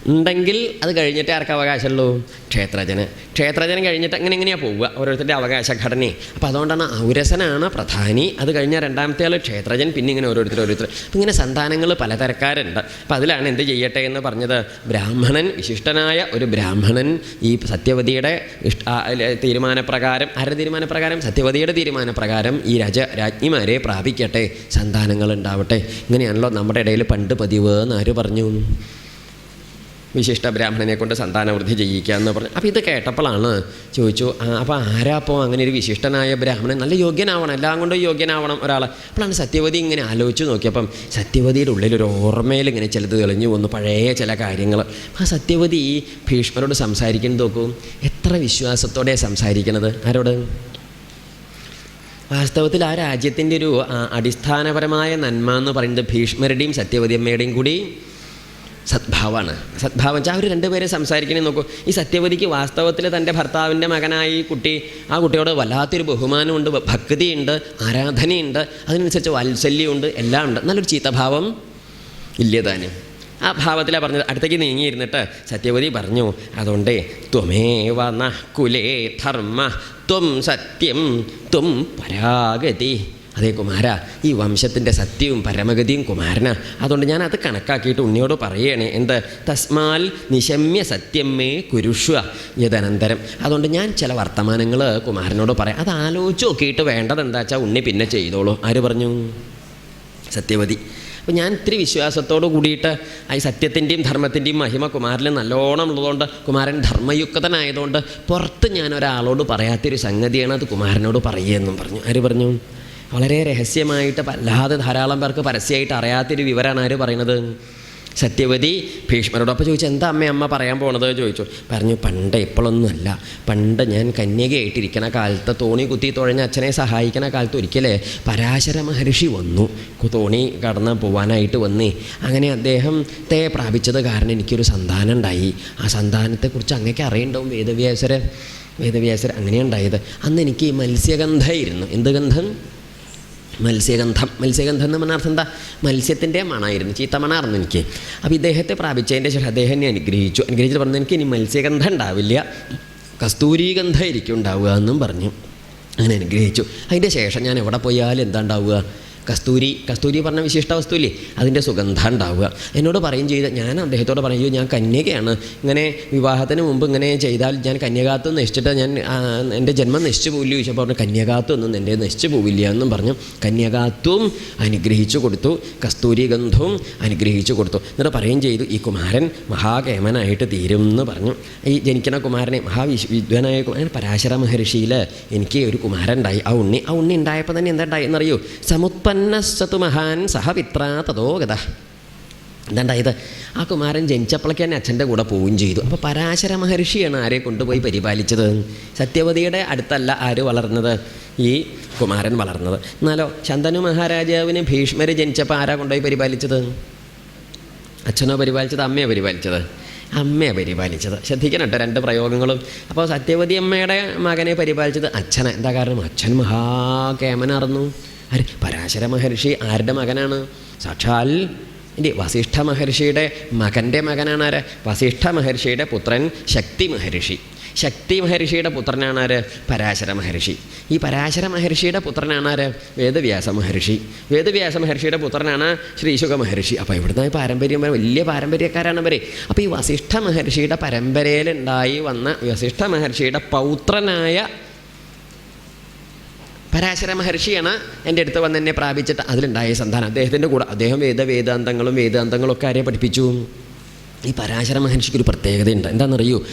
S1: ഉണ്ടെങ്കിൽ അത് കഴിഞ്ഞിട്ട് ആർക്ക് അവകാശമുള്ളൂ? ക്ഷേത്രജന്. ക്ഷേത്രജനം കഴിഞ്ഞിട്ട് അങ്ങനെ എങ്ങനെയാണ് പോവുക? ഓരോരുത്തരുടെ അവകാശ ഘടനയെ അപ്പോൾ അതുകൊണ്ടാണ് ഔരസനാണ് പ്രധാനി അത് കഴിഞ്ഞാൽ രണ്ടാമത്തെ ആൾ ക്ഷേത്രജൻ പിന്നെ ഇങ്ങനെ ഓരോരുത്തർ ഓരോരുത്തർ. അപ്പം ഇങ്ങനെ സന്താനങ്ങൾ പലതരക്കാരുണ്ട്. അപ്പം അതിലാണ് എന്ത് ചെയ്യട്ടെ എന്ന് പറഞ്ഞത്? ബ്രാഹ്മണൻ വിശിഷ്ടനായ ഒരു ബ്രാഹ്മണൻ ഈ സത്യവതിയുടെ ഇഷ്ട തീരുമാനപ്രകാരം ആരുടെ തീരുമാനപ്രകാരം? സത്യവതിയുടെ തീരുമാനപ്രകാരം ഈ രാജ രാജ്ഞിമാരെ പ്രാപിക്കട്ടെ. സന്താനങ്ങൾ ഉണ്ടാവട്ടെ. ഇങ്ങനെയാണല്ലോ നമ്മുടെ ഇടയിൽ പണ്ട് പതിവ് എന്ന് ആര് പറഞ്ഞു? വിശിഷ്ട ബ്രാഹ്മണനെ കൊണ്ട് സന്താനവൃദ്ധി ചെയ്യിക്കുക എന്ന് പറഞ്ഞു. അപ്പോൾ ഇത് കേട്ടപ്പോഴാണ് ചോദിച്ചു അപ്പോൾ ആരാപ്പോൾ അങ്ങനെ ഒരു വിശിഷ്ടനായ ബ്രാഹ്മണൻ? നല്ല യോഗ്യനാവണം എല്ലാം കൊണ്ടും യോഗ്യനാവണം ഒരാൾ അപ്പോഴാണ് സത്യവതി ഇങ്ങനെ ആലോചിച്ച് നോക്കിയപ്പം സത്യവതിയുടെ ഉള്ളിൽ ഒരു ഓർമ്മയിൽ ഇങ്ങനെ ചിലത് തെളിഞ്ഞു വന്നു പഴയ ചില കാര്യങ്ങൾ ആ സത്യവതി ഭീഷ്മരോട് സംസാരിക്കുന്നത് നോക്കൂ. എത്ര വിശ്വാസത്തോടെ സംസാരിക്കണത്? ആരോട്? വാസ്തവത്തിൽ ആ രാജ്യത്തിന്റെ ഒരു അടിസ്ഥാനപരമായ നന്മ എന്ന് പറയുന്നത് ഭീഷ്മരുടെയും സത്യവതിയമ്മയുടെയും കൂടി സദ്ഭാവമാണ് സദ്ഭാവം വെച്ചാൽ അവർ രണ്ടുപേരെ സംസാരിക്കണേ നോക്കൂ. ഈ സത്യവതിക്ക് വാസ്തവത്തിൽ തന്റെ ഭർത്താവിന്റെ മകനായി കുട്ടി ആ കുട്ടിയോട് വല്ലാത്തൊരു ബഹുമാനമുണ്ട് ഭക്തിയുണ്ട് ആരാധനയുണ്ട് അതിനനുസരിച്ച് വാത്സല്യമുണ്ട് എല്ലാം ഉണ്ട്. നല്ലൊരു ചീത്തഭാവം ഇല്ല ആ ഭാവത്തിലാണ് പറഞ്ഞത്. അടുത്തേക്ക് നീങ്ങിയിരുന്നിട്ട് സത്യവതി പറഞ്ഞു അതുകൊണ്ട് ത്വമേവ നഹ് കുലേ ധർമ്മ ത്വം സത്യം ത്വം പരാഗതി. അതേ കുമാര ഈ വംശത്തിന്റെ സത്യവും പരമഗതിയും കുമാരനാ അതുകൊണ്ട് ഞാൻ അത് കണക്കാക്കിയിട്ട് ഉണ്ണിയോട് പറയണേ. എന്ത്? തസ്മാൽ നിശമ്യ സത്യമേ കുരുഷ്വ യതനന്തരം അതുകൊണ്ട് ഞാൻ ചില വർത്തമാനങ്ങൾ കുമാരനോട് പറയാം. അത് ആലോചിച്ച് നോക്കിയിട്ട് വേണ്ടത് എന്താ വെച്ചാൽ ഉണ്ണി പിന്നെ ചെയ്തോളൂ. ആര് പറഞ്ഞു? സത്യവതി. അപ്പോൾ ഞാൻ ഇത്തിരി വിശ്വാസത്തോട് കൂടിയിട്ട് ഈ സത്യത്തിന്റെയും ധർമ്മത്തിന്റെയും മഹിമ കുമാരന് നല്ലോണം ഉള്ളതുകൊണ്ട് കുമാരൻ ധർമ്മയുക്തനായതുകൊണ്ട് പുറത്ത് ഞാൻ ഒരാളോട് പറയാത്തൊരു സംഗതിയാണ് അത് കുമാരനോട് പറയുകയെന്നും പറഞ്ഞു. ആര് പറഞ്ഞു? വളരെ രഹസ്യമായിട്ട് അല്ലാതെ ധാരാളം പേർക്ക് പരസ്യമായിട്ട് അറിയാത്തൊരു വിവരമാണ് ആര് പറയുന്നത്? സത്യവതി ഭീഷ്മരോട് അപ്പോൾ ചോദിച്ചു എന്താ അമ്മ അമ്മ പറയാൻ പോണത്? ചോദിച്ചു. പറഞ്ഞു പണ്ട് ഇപ്പോഴൊന്നുമല്ല. പണ്ട് ഞാൻ കന്യകയായിട്ടിരിക്കണ കാലത്ത് തോണി കുത്തി തുഴഞ്ഞ അച്ഛനെ സഹായിക്കണ കാലത്ത് ഒരിക്കലേ പരാശര മഹർഷി വന്നു. തോണി കടന്ന് പോവാനായിട്ട് വന്നേ. അങ്ങനെ അദ്ദേഹത്തെ പ്രാപിച്ചത് കാരണം എനിക്കൊരു സന്താനം ഉണ്ടായി. ആ സന്താനത്തെക്കുറിച്ച് അങ്ങേക്ക് അറിയണ്ടാവും വേദവ്യാസര്. വേദവ്യാസർ അങ്ങനെയുണ്ടായത് അന്ന് എനിക്ക് മത്സ്യഗന്ധമായിരുന്നു എന്ത് ഗന്ധം? മത്സ്യഗന്ധം മത്സ്യഗന്ധം എന്ന് പറഞ്ഞ അർത്ഥം എന്താ? മത്സ്യത്തിന്റെ മണമായിരുന്നു ചീത്ത മണമായിരുന്നു എനിക്ക്. അപ്പോൾ ഇദ്ദേഹത്തെ പ്രാപിച്ചതിന്റെ ശേഷം അദ്ദേഹം എന്നെ അനുഗ്രഹിച്ചു. അനുഗ്രഹിച്ചിട്ട് പറഞ്ഞു എനിക്ക് ഇനി മത്സ്യഗന്ധം ഉണ്ടാവില്ല. കസ്തൂരിഗന്ധമായിരിക്കും ഉണ്ടാവുക എന്നും പറഞ്ഞു. അങ്ങനെ അനുഗ്രഹിച്ചു. അതിന്റെ ശേഷം ഞാൻ എവിടെ പോയാലും എന്താ ഉണ്ടാവുക? കസ്തൂരി കസ്തൂരി പറഞ്ഞ വിശിഷ്ട വസ്തുല്ലേ അതിന്റെ സുഗന്ധം ഉണ്ടാവുക. എന്നോട് പറയും ചെയ്ത ഞാൻ അദ്ദേഹത്തോട് പറയും "അയ്യോ, ഞാൻ കന്യകയാണ്. ഇങ്ങനെ വിവാഹത്തിന് മുമ്പ് ഇങ്ങനെ ചെയ്താൽ ഞാൻ കന്യകാത്വം നശിച്ചിട്ട് ഞാൻ എന്റെ ജന്മം നശിച്ചു പോവില്ല? ചോദിച്ചപ്പോൾ പറഞ്ഞു കന്യകാത്വം ഒന്നും എന്റെ നശിച്ചു പോവില്ല എന്നും പറഞ്ഞു. കന്യകാത്വം അനുഗ്രഹിച്ചു കൊടുത്തു. കസ്തൂരി ഗന്ധവും അനുഗ്രഹിച്ചു കൊടുത്തു. എന്നിട്ട് പറയുകയും ചെയ്തു ഈ കുമാരൻ മഹാകേമനായിട്ട് തീരും എന്ന് പറഞ്ഞു. ഈ ജനിക്കുന്ന കുമാരനെ മഹാവിശ് വിദ്വാനായ കുമാരൻ പരാശര മഹർഷിയിൽ എനിക്ക് ഒരു കുമാരൻ ഉണ്ടായി. ആ ഉണ്ണി ആ ഉണ്ണി ഉണ്ടായപ്പോൾ തന്നെ എന്താ ഉണ്ടായി എന്നറിയോ സമുത്പന്ന സതു മഹാൻ സഹപിത്ര തതോ ഗത. എന്താണ്ടായത് ആ കുമാരൻ ജനിച്ചപ്പോഴേക്ക് തന്നെ അച്ഛന്റെ കൂടെ പോവുകയും ചെയ്തു. അപ്പോൾ പരാശര മഹർഷിയാണ് ആരെ കൊണ്ടുപോയി പരിപാലിച്ചത്? സത്യവതിയുടെ അടുത്തല്ല ആര് വളർന്നത്? ഈ കുമാരൻ വളർന്നത്. എന്നാലോ ശന്തനു മഹാരാജാവിന് ഭീഷ്മർ ജനിച്ചപ്പോൾ ആരാ കൊണ്ടുപോയി പരിപാലിച്ചത്? അച്ഛനോ പരിപാലിച്ചത് അമ്മയോ പരിപാലിച്ചത്? അമ്മയെ പരിപാലിച്ചത്. ശ്രദ്ധിക്കണം കേട്ടോ രണ്ട് പ്രയോഗങ്ങളും. അപ്പോൾ സത്യവതി അമ്മയുടെ മകനെ പരിപാലിച്ചത് അച്ഛനെ. എന്താ കാരണം? അച്ഛൻ മഹാകേമനാർന്നു. ആര്? പരാശര മഹർഷി ആരുടെ മകനാണ്? സാക്ഷാൽ എന്റെ വസിഷ്ഠ മഹർഷിയുടെ മകന്റെ മകനാണ് ആര്? വസിഷ്ഠ മഹർഷിയുടെ പുത്രൻ ശക്തി മഹർഷി. ശക്തി മഹർഷിയുടെ പുത്രനാണ് ആര്? പരാശര മഹർഷി. ഈ പരാശര മഹർഷിയുടെ പുത്രനാണ് ആര്? വേദവ്യാസ മഹർഷി. വേദവ്യാസ മഹർഷിയുടെ പുത്രനാണ് ശ്രീശുഖ മഹർഷി. അപ്പോൾ ഇവിടുന്ന് പാരമ്പര്യം വലിയ പാരമ്പര്യക്കാരാണ് വരെ അപ്പോൾ ഈ വസിഷ്ഠ മഹർഷിയുടെ പരമ്പരയിലുണ്ടായി വന്ന വസിഷ്ഠ മഹർഷിയുടെ പൗത്രനായ പരാശര മഹർഷിയാണ് എന്റെ അടുത്ത് വന്ന് എന്നെ പ്രാപിച്ചിട്ട് അതിലുണ്ടായ സന്താനം. അദ്ദേഹത്തിന്റെ കൂടെ അദ്ദേഹം വേദ വേദാന്തങ്ങളും വേദാന്തങ്ങളും ഒക്കെ ആരെ പഠിപ്പിച്ചു? ഈ പരാശര മഹർഷിക്കൊരു പ്രത്യേകതയുണ്ട്. എന്താണെന്നറിയൂ?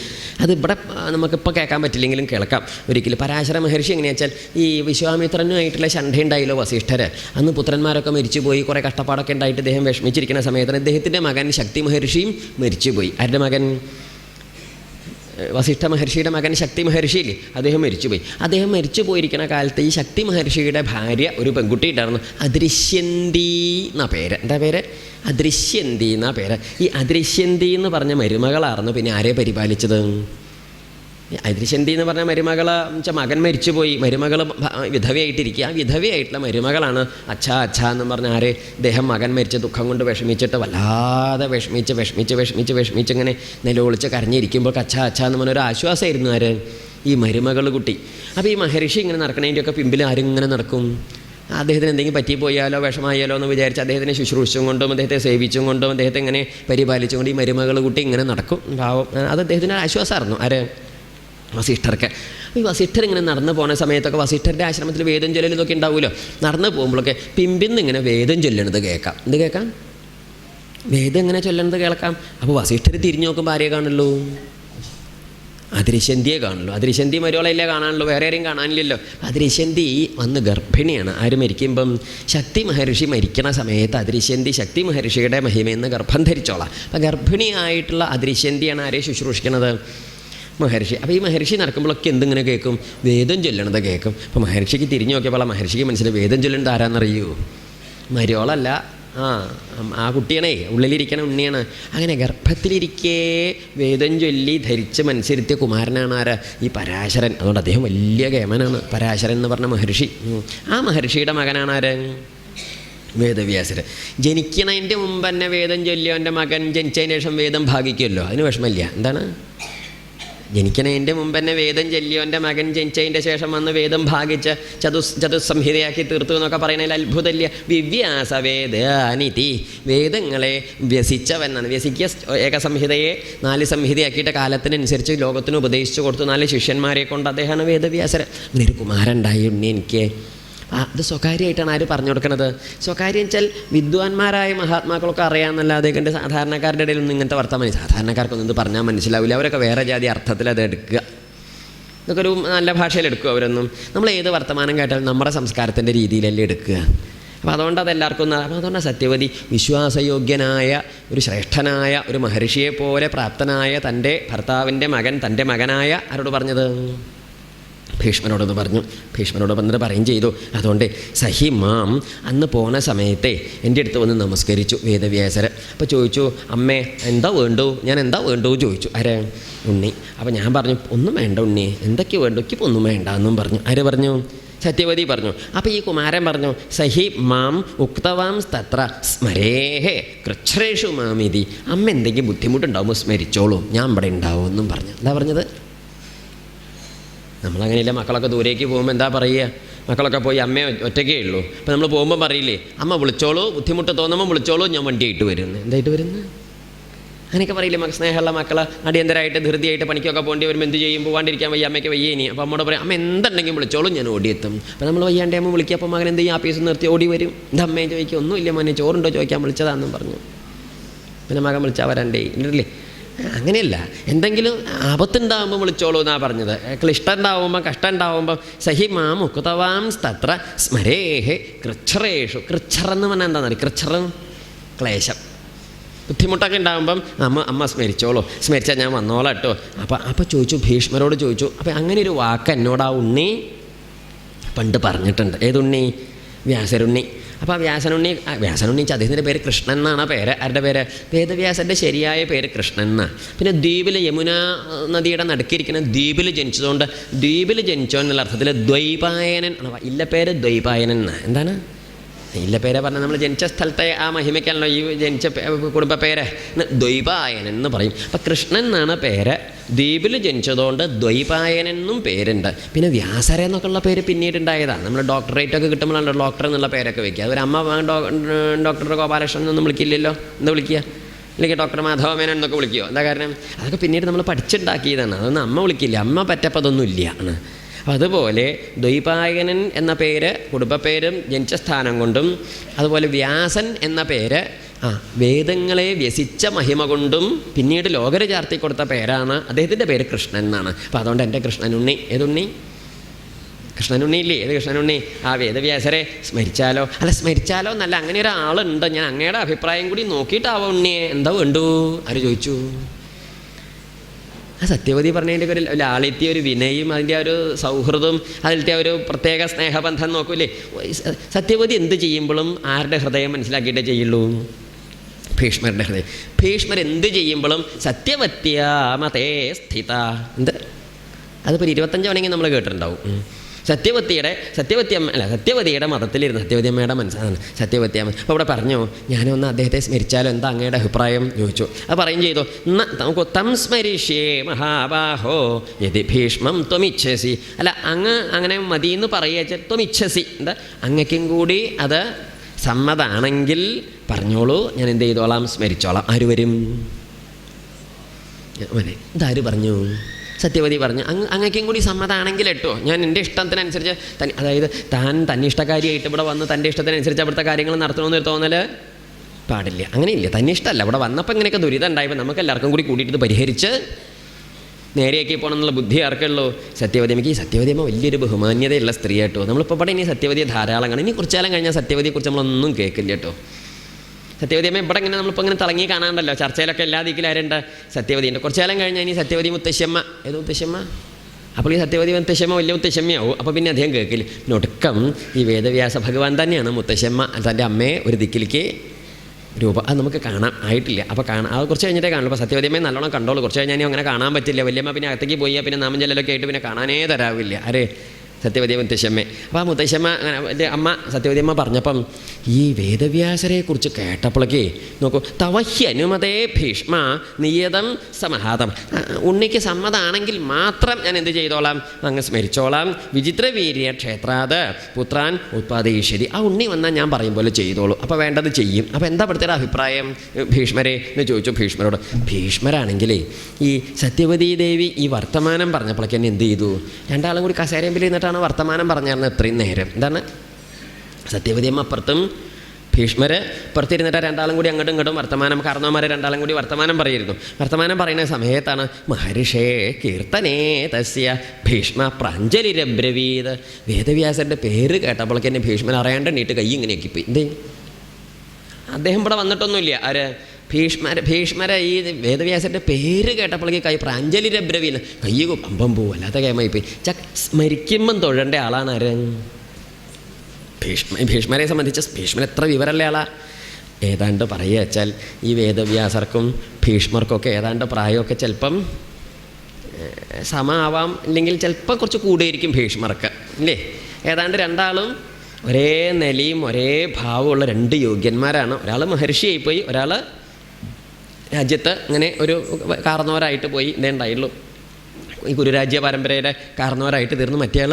S1: അത് ഇവിടെ നമുക്കിപ്പോൾ കേൾക്കാൻ പറ്റില്ലെങ്കിലും കേൾക്കാം. ഒരിക്കലും പരാശര മഹർഷി എങ്ങനെയാ വെച്ചാൽ ഈ വിശ്വാമിത്രനുമായിട്ടുള്ള ശണ്ഠ ഉണ്ടായല്ലോ വസിഷ്ഠര്. അന്ന് പുത്രന്മാരൊക്കെ മരിച്ചുപോയി കുറേ കഷ്ടപ്പാടൊക്കെ ഉണ്ടായിട്ട് ഇദ്ദേഹം വിഷമിച്ചിരിക്കുന്ന സമയത്ത് ഇദ്ദേഹത്തിന്റെ മകൻ ശക്തി മഹർഷിയും മരിച്ചുപോയി. ആരുടെ മകൻ? വസിഷ്ഠ മഹർഷിയുടെ മകൻ ശക്തി മഹർഷിയില്ലേ? അദ്ദേഹം മരിച്ചുപോയി. അദ്ദേഹം മരിച്ചു പോയിരിക്കുന്ന കാലത്ത് ഈ ശക്തി മഹർഷിയുടെ ഭാര്യ ഒരു പെൺകുട്ടി ഉണ്ടായിരുന്നു. അദൃശ്യന്തി എന്ന പേര്. എന്താ പേര്? അദൃശ്യന്തി എന്ന പേര്. ഈ അദൃശ്യന്തി എന്ന് പറഞ്ഞ മരുമകളായിരുന്നു പിന്നെ ആരെ പരിപാലിച്ചത്? ഈ അദൃശ്യന്തി എന്ന് പറഞ്ഞാൽ മരുമകൾ വെച്ചാൽ മകൻ മരിച്ചുപോയി. മരുമകൾ വിധവയായിട്ടിരിക്കുക ആ വിധവയായിട്ടുള്ള മരുമകളാണ് അച്ഛാ അച്ഛാ എന്ന് പറഞ്ഞ ആരെ? ഇദ്ദേഹം മകൻ മരിച്ച ദുഃഖം കൊണ്ട് വിഷമിച്ചിട്ട് വല്ലാതെ വിഷമിച്ച് വിഷമിച്ച് വിഷമിച്ച് വിഷമിച്ച് ഇങ്ങനെ നിലവിളിച്ച് കരഞ്ഞിരിക്കുമ്പോൾ അച്ഛാ അച്ഛാ എന്ന് പറഞ്ഞൊരു ആശ്വാസമായിരുന്നു ആര്? ഈ മരുമകൾ കുട്ടി. അപ്പോൾ ഈ മഹർഷി ഇങ്ങനെ നടക്കണതിന്റെയൊക്കെ പിമ്പിൽ ആരും ഇങ്ങനെ നടക്കും? അദ്ദേഹത്തിന് എന്തെങ്കിലും പറ്റിപ്പോയാലോ വിഷമായാലോ എന്ന് വിചാരിച്ച് അദ്ദേഹത്തിനെ ശുശ്രൂഷിച്ചും കൊണ്ടും അദ്ദേഹത്തെ സേവിച്ചും കൊണ്ടും അദ്ദേഹത്തെ ഇങ്ങനെ പരിപാലിച്ചും കൊണ്ട് ഈ മരുമകൾ കുട്ടി ഇങ്ങനെ നടക്കും. പാവം. അത് അദ്ദേഹത്തിന് ഒരു ആശ്വാസമായിരുന്നു. ആര്? വസിഷ്ഠർക്ക്. ഈ വസിഷ്ഠർ ഇങ്ങനെ നടന്നു പോകുന്ന സമയത്തൊക്കെ വസിഷ്ഠരുടെ ആശ്രമത്തിൽ വേദം ചൊല്ലൽ ഇതൊക്കെ ഉണ്ടാവുമല്ലോ നടന്നു പോകുമ്പോഴൊക്കെ പിമ്പിന്ന് ഇങ്ങനെ വേദം ചൊല്ലണത് കേൾക്കാം. എന്ത് കേൾക്കാം? വേദം ഇങ്ങനെ ചൊല്ലണത് കേൾക്കാം? അപ്പോൾ വസിഷ്ഠർ തിരിഞ്ഞു നോക്കുമ്പോൾ ആരെയെ കാണുള്ളൂ? അതിരിശന്തിയെ കാണുള്ളൂ. അതിരിശന്തി മരുവളയില്ലേ കാണാനുള്ളൂ. വേറെ ആരെയും കാണാനില്ലല്ലോ. അതിരിശന്തി വന്ന് ഗർഭിണിയാണ്. ആര് മരിക്കുമ്പം ശക്തി മഹർഷി മരിക്കുന്ന സമയത്ത് അതിരിശന്തി ശക്തി മഹർഷിയുടെ മഹിമയെന്ന് ഗർഭം ധരിച്ചോളാം. അപ്പം ഗർഭിണിയായിട്ടുള്ള അതിരിശന്തിയാണ് ആരെ ശുശ്രൂഷിക്കുന്നത് മഹർഷി. അപ്പോൾ ഈ മഹർഷി നടക്കുമ്പോഴൊക്കെ എന്തിങ്ങനെ കേൾക്കും വേദം ചൊല്ലണത് കേൾക്കും അപ്പോൾ മഹർഷിക്ക് തിരിഞ്ഞു നോക്കിയപ്പോൾ മഹർഷിക്ക് മനസ്സിലായി വേദം ചൊല്ലേണ്ടത് ആരാന്നറിയൂ? മരിയോളല്ല ആ ആ കുട്ടിയാണേ ഉള്ളിലിരിക്കണ ഉണ്ണിയാണ്. അങ്ങനെ ഗർഭത്തിലിരിക്കേ വേദം ചൊല്ലി ധരിച്ച് മനസ്സിരുത്തിയ കുമാരനാണ് ആരാ? ഈ പരാശരൻ. അതുകൊണ്ട് അദ്ദേഹം വലിയ കേമനാണ്. പരാശരൻ എന്ന് പറഞ്ഞ മഹർഷി. ആ മഹർഷിയുടെ മകനാണ് ആര്? വേദവ്യാസർ ജനിക്കണതിന്റെ മുമ്പ് തന്നെ വേദം ചൊല്ലിയോ എന്റെ മകൻ ജനിച്ചതിന് ശേഷം വേദം ഭാഗിക്കുമല്ലോ അതിന് വിഷമമില്ല. എന്താണ്? ജനിക്കണതിന്റെ മുമ്പ് തന്നെ വേദം ചൊല്ലിയോ എന്റെ മകൻ ജനിച്ചതിന്റെ ശേഷം വന്ന് വേദം ഭാഗിച്ച് ചതുസ് ചതുസംഹിതയാക്കി തീർത്തു എന്നൊക്കെ പറയുന്നതിൽ അത്ഭുതമില്ല. വിവ്യാസ വേദാനിതി വേദങ്ങളെ വ്യസിക്ക ഏക സംഹിതയെ നാല് സംഹിതയാക്കിയിട്ട് കാലത്തിനനുസരിച്ച് ലോകത്തിന് ഉപദേശിച്ചു കൊടുത്തു. നാല് ശിഷ്യന്മാരെ കൊണ്ട് അദ്ദേഹമാണ് വേദവ്യാസരൻ ഒരു കുമാരൻ ഉണ്ടായി. ഉണ്ണി എനിക്ക് അത് സ്വകാര്യമായിട്ടാണ് ആര് പറഞ്ഞു കൊടുക്കുന്നത് സ്വകാര്യം വെച്ചാൽ വിദ്വാൻമാരായ മഹാത്മാക്കളൊക്കെ അറിയാമെന്നല്ലാതെ കണ്ട് സാധാരണക്കാരുടെ ഇടയിലൊന്നും ഇങ്ങനത്തെ വർത്തമാനം സാധാരണക്കാർക്കൊന്നും ഇത് പറഞ്ഞാൽ മനസ്സിലാവില്ല. അവരൊക്കെ വേറെ ജാതി അർത്ഥത്തിൽ അത് എടുക്കുക. ഇതൊക്കെ ഒരു നല്ല ഭാഷയിൽ എടുക്കുക അവരൊന്നും. നമ്മൾ ഏത് വർത്തമാനം കേട്ടാലും നമ്മുടെ സംസ്കാരത്തിന്റെ രീതിയിലല്ലേ എടുക്കുക. അപ്പോൾ അതുകൊണ്ട് അതെല്ലാവർക്കും അപ്പോൾ അതുകൊണ്ട് സത്യവതി വിശ്വാസയോഗ്യനായ ഒരു ശ്രേഷ്ഠനായ ഒരു മഹർഷിയെപ്പോലെ പ്രാപ്തനായ തന്റെ ഭർത്താവിന്റെ മകൻ തന്റെ മകനായ ആരോട് പറഞ്ഞത്? ഭീഷ്മനോടൊന്ന് പറഞ്ഞു. ഭീഷ്മനോട് വന്നിട്ട് പറയും ചെയ്തു. അതുകൊണ്ട് സഹി മാം അന്ന് പോണ സമയത്തെ എന്റെ അടുത്ത് വന്ന് നമസ്കരിച്ചു വേദവ്യാസർ അപ്പോൾ ചോദിച്ചു അമ്മേ എന്താ വേണ്ടു? ഞാൻ എന്താ വേണ്ടു? ചോദിച്ചു. ആരെ? ഉണ്ണി. അപ്പോൾ ഞാൻ പറഞ്ഞു ഒന്നും വേണ്ട ഉണ്ണി. എന്തൊക്കെ വേണ്ടു? ഇപ്പം ഒന്നും വേണ്ട എന്നും പറഞ്ഞു. ആര് പറഞ്ഞു? സത്യവതി പറഞ്ഞു. അപ്പോൾ ഈ കുമാരൻ പറഞ്ഞു സഹി മാം ഉക്തവാം തത്ര സ്മരേഹേ കൃച്ഛ്രേഷു മാമിതി. അമ്മ എന്തെങ്കിലും ബുദ്ധിമുട്ടുണ്ടാവുമ്പോൾ സ്മരിച്ചോളൂ. ഞാൻ ഇവിടെ ഉണ്ടാവും എന്നും പറഞ്ഞു. എന്താ പറഞ്ഞത്? നമ്മളങ്ങനെയില്ല മക്കളൊക്കെ ദൂരേക്ക് പോകുമ്പോൾ എന്താ പറയുക? മക്കളൊക്കെ പോയി അമ്മ ഒറ്റയ്ക്കേ ഉള്ളൂ. അപ്പോൾ നമ്മൾ പോകുമ്പോൾ പറയില്ലേ അമ്മ വിളിച്ചോളൂ ബുദ്ധിമുട്ട് തോന്നുമ്പോൾ വിളിച്ചോളൂ ഞാൻ വണ്ടിയായിട്ട് വരുന്നു. എന്തായിട്ട് വരുന്നു? അങ്ങനെയൊക്കെ പറയില്ലേ മക്ക സ്നേഹമുള്ള മക്കൾ അടിയന്തരമായിട്ട് ധൃതിയായിട്ട് പണിക്കൊക്കെ പോകേണ്ടി വരുമ്പോൾ എന്ത് ചെയ്യും? പോകാണ്ടിരിക്കാൻ വയ്യ അമ്മയ്ക്ക് വയ്യ ഇനി. അപ്പോൾ അമ്മോട് പറയും അമ്മ എന്തുണ്ടെങ്കിലും വിളിച്ചോളൂ ഞാൻ ഓടിയെത്തും. അപ്പോൾ നമ്മൾ വയ്യാണ്ടേ അമ്മ വിളിക്കുക അപ്പോൾ മകൻ എന്ത് ചെയ്യും? ആഫീസിൽ നിർത്തി ഓടി വരും. എന്താ അമ്മയെ ചോദിക്കും ഒന്നുമില്ല മോനെ ചോറുണ്ടോ ചോദിക്കാൻ വിളിച്ചതാണെന്നും പറഞ്ഞു. പിന്നെ മകൻ വിളിച്ചാൽ വരണ്ടേ ഇല്ലേ അങ്ങനെയല്ല. എന്തെങ്കിലും ആപത്തുണ്ടാവുമ്പോൾ വിളിച്ചോളൂ എന്നാണ് പറഞ്ഞത്. ക്ലിഷ്ടം ഉണ്ടാവുമ്പോൾ കഷ്ടം ഉണ്ടാവുമ്പോൾ സഹി മാം ഉക്കുതവാം തത്ര സ്മരേഹേ കൃച്ഛറേഷു കൃച്ഛർ എന്ന് പറഞ്ഞാൽ പറയുക കൃച്ഛർ ക്ലേശം. ബുദ്ധിമുട്ടൊക്കെ ഉണ്ടാകുമ്പം അമ്മ അമ്മ സ്മരിച്ചോളൂ. സ്മരിച്ചാൽ ഞാൻ വന്നോളാം കേട്ടോ. അപ്പം അപ്പം ചോദിച്ചു ഭീഷ്മരോട് ചോദിച്ചു അപ്പം അങ്ങനെ ഒരു വാക്ക് എന്നോട് ആ ഉണ്ണി? പണ്ട് പറഞ്ഞിട്ടുണ്ട്. ഏതുണ്ണി? വ്യാസരുണ്ണി. അപ്പോൾ ആ വ്യാസനുണ്ണി വ്യാസനുണ്ണി അദ്ദേഹത്തിന്റെ പേര് കൃഷ്ണൻ എന്നാണ് പേര്. ആരുടെ പേര്? വേദവ്യാസന്റെ ശരിയായ പേര് കൃഷ്ണൻ എന്നാണ് പിന്നെ ദ്വീപിൽ യമുന നദിയുടെ നടുക്കിയിരിക്കുന്ന ദ്വീപിൽ ജനിച്ചതുകൊണ്ട് ദ്വീപിൽ ജനിച്ചോ എന്നുള്ള അർത്ഥത്തിൽ ദ്വൈപായനൻ ഇല്ല പേര് ദ്വൈപായനൻ എന്താണ്? ഇല്ല പേരെ പറഞ്ഞാൽ നമ്മൾ ജനിച്ച സ്ഥലത്തെ ആ മഹിമയ്ക്കാണല്ലോ ഈ ജനിച്ച കുടുംബ പേര്. ദ്വൈപായനൻ എന്ന് പറയും. അപ്പം കൃഷ്ണൻ എന്നാണ് പേര്. ദ്വീപിൽ ജനിച്ചതുകൊണ്ട് ദ്വൈപായനൻ എന്നും പേരുണ്ട്. പിന്നെ വ്യാസര എന്നൊക്കെയുള്ള പേര് പിന്നീട് ഉണ്ടായതാണ് നമ്മൾ ഡോക്ടറേറ്റ് ഒക്കെ കിട്ടുമ്പോഴാണ് ഡോക്ടർ എന്നുള്ള പേരൊക്കെ വെക്കുക. അമ്മ ഡോക്ടർ ഗോപാലകൃഷ്ണൻ എന്നൊന്നും വിളിക്കില്ലല്ലോ? എന്താ വിളിക്കുക? അല്ലെങ്കിൽ ഡോക്ടർ മാധവമേനൻ എന്നൊക്കെ വിളിക്കുമോ എന്താ കാരണം? അതൊക്കെ പിന്നീട് നമ്മൾ പഠിച്ചുണ്ടാക്കിയതാണ് അതൊന്നും അമ്മ വിളിക്കില്ല. അമ്മ പറ്റപ്പോൾ അതൊന്നും ഇല്ല ആണ് അതുപോലെ ദ്വൈപായനൻ എന്ന പേര് കുടുംബപ്പേരും ജനിച്ച സ്ഥാനം കൊണ്ടും അതുപോലെ വ്യാസൻ എന്ന പേര് ആ. വേദങ്ങളെ വ്യസിച്ച മഹിമ കൊണ്ടും പിന്നീട് ലോകര് ചാർത്തി കൊടുത്ത പേരാണ് അദ്ദേഹത്തിന്റെ പേര് കൃഷ്ണൻ എന്നാണ്. അപ്പോൾ അതുകൊണ്ട് എന്റെ കൃഷ്ണനുണ്ണി. ഏതുണ്ണി? കൃഷ്ണനുണ്ണി ഇല്ലേ ഏത് കൃഷ്ണനുണ്ണി? ആ വേദവ്യാസരെ സ്മരിച്ചാലോ? അല്ല സ്മരിച്ചാലോ എന്നല്ല അങ്ങനെ ഒരാളുണ്ട്. ഞാൻ അങ്ങയുടെ അഭിപ്രായം കൂടി നോക്കിയിട്ടാവോ ഉണ്ണിയെ? എന്താ വേണ്ടു ആര് ചോദിച്ചു? ആ സത്യവതി പറഞ്ഞതിന്റെ ഒരു ലാളിത്യ ഒരു വിനയും അതിന്റെ ആ ഒരു സൗഹൃദവും അതിലത്തെ ആ ഒരു പ്രത്യേക സ്നേഹബന്ധം നോക്കൂലേ? സത്യവതി എന്ത് ചെയ്യുമ്പോഴും ആരുടെ ഹൃദയം മനസ്സിലാക്കിയിട്ടേ ചെയ്യുള്ളൂ? ഭീഷ്മരുടെ ഹൃദയം ഭീഷ്മർ എന്ത് ചെയ്യുമ്പോഴും സത്യവത്യാമതേ സ്ഥിത. എന്ത്? അതിപ്പോൾ ഇരുപത്തഞ്ച് മണിക്ക് നമ്മൾ കേട്ടിട്ടുണ്ടാവും. സത്യവത്തിയുടെ സത്യവതിയുടെ സത്യവതി അമ്മ അല്ല സത്യവതിയുടെ മതത്തിലിരുന്ന് സത്യവതിയമ്മയുടെ മനസ്സാണ് സത്യവത്യമ്മ. അപ്പോൾ അവിടെ പറഞ്ഞു ഞാനൊന്ന് അദ്ദേഹത്തെ സ്മരിച്ചാലോ? എന്താ അങ്ങയുടെ അഭിപ്രായം? ചോദിച്ചു. അത് പറയും ചെയ്തു "ന നമുക്ക് തം സ്മരിഷ്യേ മഹാബാഹോ യതി ഭീഷ്മം ത്വമിച്ഛസി. അല്ല അങ്ങ് അങ്ങനെ മതി എന്ന് പറയുക ത്വമിച്ഛസി. എന്താ? അങ്ങയ്ക്കും കൂടി അത് സമ്മതാണെങ്കിൽ പറഞ്ഞോളൂ ഞാൻ എന്ത് ചെയ്തോളാം? സ്മരിച്ചോളാം. ആര് വരും? ഇതാര് പറഞ്ഞു? സത്യവതി പറഞ്ഞു. അങ്ങ് അങ്ങേക്കും കൂടി സമ്മതമാണെങ്കിൽ കേട്ടോ ഞാൻ എന്റെ ഇഷ്ടത്തിനനുസരിച്ച് തൻ അതായത് താൻ തന്നെ ഇഷ്ടക്കാരിയായിട്ട് ഇവിടെ വന്ന് തന്റെ ഇഷ്ടത്തിനനുസരിച്ച് അവിടുത്തെ കാര്യങ്ങൾ നടത്തണമെന്നൊരു തോന്നൽ പാടില്ല. അങ്ങനെയില്ല. തന്നെ ഇഷ്ടമല്ല. ഇവിടെ വന്നപ്പോൾ ഇങ്ങനെയൊക്കെ ദുരിതം ഉണ്ടായപ്പോൾ നമുക്ക് എല്ലാവർക്കും കൂടി കൂടിയിട്ട് പരിഹരിച്ച് നേരെയാക്കി പോകണം എന്നുള്ള ബുദ്ധി ആർക്കുള്ളൂ? സത്യവതി അമ്മയ്ക്ക് ഈ സത്യവതി അമ്മ വലിയൊരു ബഹുമാന്യതയുള്ള സ്ത്രീ കേട്ടോ നമ്മളിപ്പോൾ ഇവിടെ ഇനി സത്യവതിയെ ധാരാളം കാണും ഇനി കുറച്ചാലും കഴിഞ്ഞാൽ സത്യവതിയെക്കുറിച്ച് നമ്മളൊന്നും കേൾക്കില്ല കേട്ടോ. സത്യവതി അമ്മ ഇവിടെ ഇങ്ങനെ നമ്മളിപ്പോൾ ഇങ്ങനെ തിളങ്ങി കാണാണ്ടല്ലോ ചർച്ചയിലൊക്കെ എല്ലാ ദിക്കിലും ആരുണ്ട്? സത്യവതിയുണ്ട്. കുറച്ചാലും കഴിഞ്ഞാൽ ഇനി സത്യവതി മുത്തശ്ശമ്മ. ഏത് മുത്തശ്ശമ്മ? അപ്പോൾ ഈ സത്യവതി മുത്തശ്ശമ്മ വലിയ മുത്തശ്ശമ്മയാവും. അപ്പോൾ പിന്നെ അദ്ദേഹം കേൾക്കില്ല. പിന്നെ ഒടുക്കം ഈ വേദവ്യാസ ഭഗവാൻ തന്നെയാണ് മുത്തശ്ശമ്മ. തന്റെ അമ്മയെ ഒരു ദിക്കിലേക്ക് രൂപ. അത് നമുക്ക് കാണാൻ ആയിട്ടില്ല. അപ്പോൾ കാണാം അത് കുറച്ച് കഴിഞ്ഞിട്ടേ കാണുള്ളൂ. അപ്പോൾ സത്യവതിയമ്മയെ നല്ലോണം കണ്ടോളൂ. കുറച്ച് കഴിഞ്ഞാൽ അങ്ങനെ കാണാൻ പറ്റില്ല. വലിയമ്മ പിന്നെ അകത്തേക്ക് പോയി പിന്നെ നാമം ചെല്ലലൊക്കെ ആയിട്ട് പിന്നെ കാണാനേ തരാവില്ല. ആരെ സത്യവതി മുത്തശ്ശമ്മ അപ്പോൾ ആ മുത്തശ്ശമ്മ അങ്ങനെ എന്റെ അമ്മ സത്യവതിയമ്മ പറഞ്ഞപ്പം ഈ വേദവ്യാസരെക്കുറിച്ച് കേട്ടപ്പോഴേക്കേ നോക്കൂ തവഹ്യനുമതേ ഭീഷ്മ നിയതം സമഹാതം. ഉണ്ണിക്ക് സമ്മതാണെങ്കിൽ മാത്രം ഞാൻ എന്ത് ചെയ്തോളാം? അങ്ങ് സ്മരിച്ചോളാം. വിചിത്രവീര്യ ക്ഷേത്രാത് പുത്രാൻ ഉത്പാദയിശ്വരി ആ ഉണ്ണി വന്നാൽ ഞാൻ പറയും പോലെ ചെയ്തോളൂ. അപ്പോൾ വേണ്ടത് ചെയ്യും. അപ്പോൾ എന്താ ഇവിടുത്തെ അഭിപ്രായം? ഭീഷ്മരെ എന്ന് ചോദിച്ചു ഭീഷ്മരോട്. ഭീഷ്മരാണെങ്കിലേ ഈ സത്യവതി ദേവി ഈ വർത്തമാനം പറഞ്ഞപ്പോഴേക്കെന്നെ എന്ത് ചെയ്തു? രണ്ടാളും കൂടി കസേരമ്പിൽ നിന്നിട്ടാണ് വർത്തമാനം പറഞ്ഞിരുന്നത് ഇത്രയും നേരം. എന്താണ്? സത്യവതിയമ്മ അപ്പുറത്തും ഭീഷ്മർ പുറത്തിരുന്നിട്ട് രണ്ടാളും കൂടി അങ്ങോട്ടും ഇങ്ങോട്ടും വർത്തമാനം കാരണവന്മാരെ രണ്ടാളും കൂടി വർത്തമാനം പറയുന്നു. വർത്തമാനം പറയുന്ന സമയത്താണ് മഹർഷേ കീർത്തനേ തസ്യ ഭീഷ്മ പ്രാഞ്ജലിരബ്രവീത്. വേദവ്യാസന്റെ പേര് കേട്ടപ്പോഴേക്ക് എന്നെ ഭീഷ്മൻ അറിയാണ്ട് നീട്ട് കൈ ഇങ്ങനെയൊക്കെ പോയി എന്തേ? അദ്ദേഹം ഇവിടെ വന്നിട്ടൊന്നുമില്ല. ആര്? ഭീഷ്മര ഭീഷ്മര ഈ വേദവ്യാസന്റെ പേര് കേട്ടപ്പോഴേക്ക് കൈ പ്രാഞ്ജലി രബ്രവീന കൈ പമ്പം പോവും അല്ലാത്ത കേമായി പോയി. ച സ്മരിക്കുമ്പം തൊഴേണ്ട ആളാണ് ആര് ഭീഷ്മ ഭീഷ്മരെ സംബന്ധിച്ച് ഭീഷ്മൻ എത്ര വിവരല്ലേ ആളാ? ഏതാണ്ട് പറയുക വെച്ചാൽ ഈ വേദവ്യാസർക്കും ഭീഷ്മർക്കൊക്കെ ഏതാണ്ട് പ്രായമൊക്കെ ചിലപ്പം സമ ആവാം ഇല്ലെങ്കിൽ ചിലപ്പോൾ കുറച്ച് കൂടിയിരിക്കും ഭീഷ്മർക്ക്. ഇല്ലേ? ഏതാണ്ട് രണ്ടാളും ഒരേ നിലയും ഒരേ ഭാവമുള്ള രണ്ട് യോഗ്യന്മാരാണ്. ഒരാൾ മഹർഷിയായിപ്പോയി ഒരാൾ രാജ്യത്ത് ഇങ്ങനെ ഒരു കാർന്നവരായിട്ട് പോയി ഇതേ ഉണ്ടായുള്ളൂ. ഈ കുരുരാജ്യ പരമ്പരയുടെ കാരണവരായിട്ട് തീർന്നു. മറ്റേയാൾ